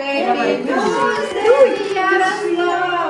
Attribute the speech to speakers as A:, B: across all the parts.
A: Хай росла.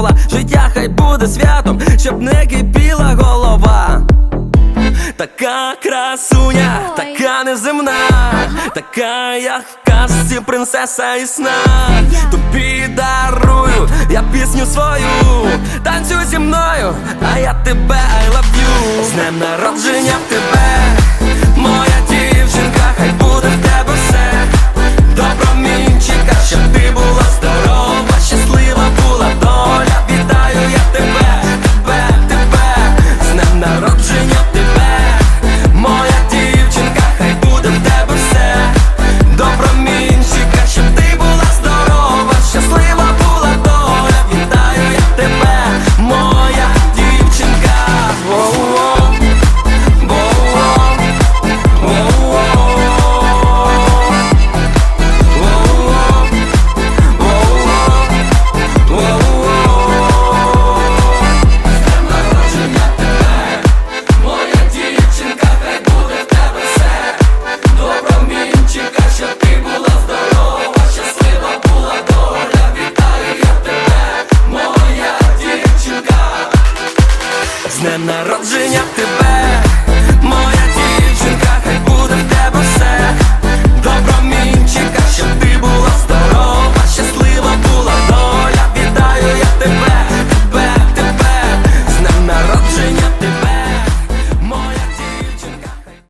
A: тепла, життя хай буде святом, щоб не кипіла голова. Така красуня, така неземна, така як в казці принцеса і сна. Тобі дарую, я пісню свою, танцюй зі мною, а я тебе I love you. З днем народження в тебе.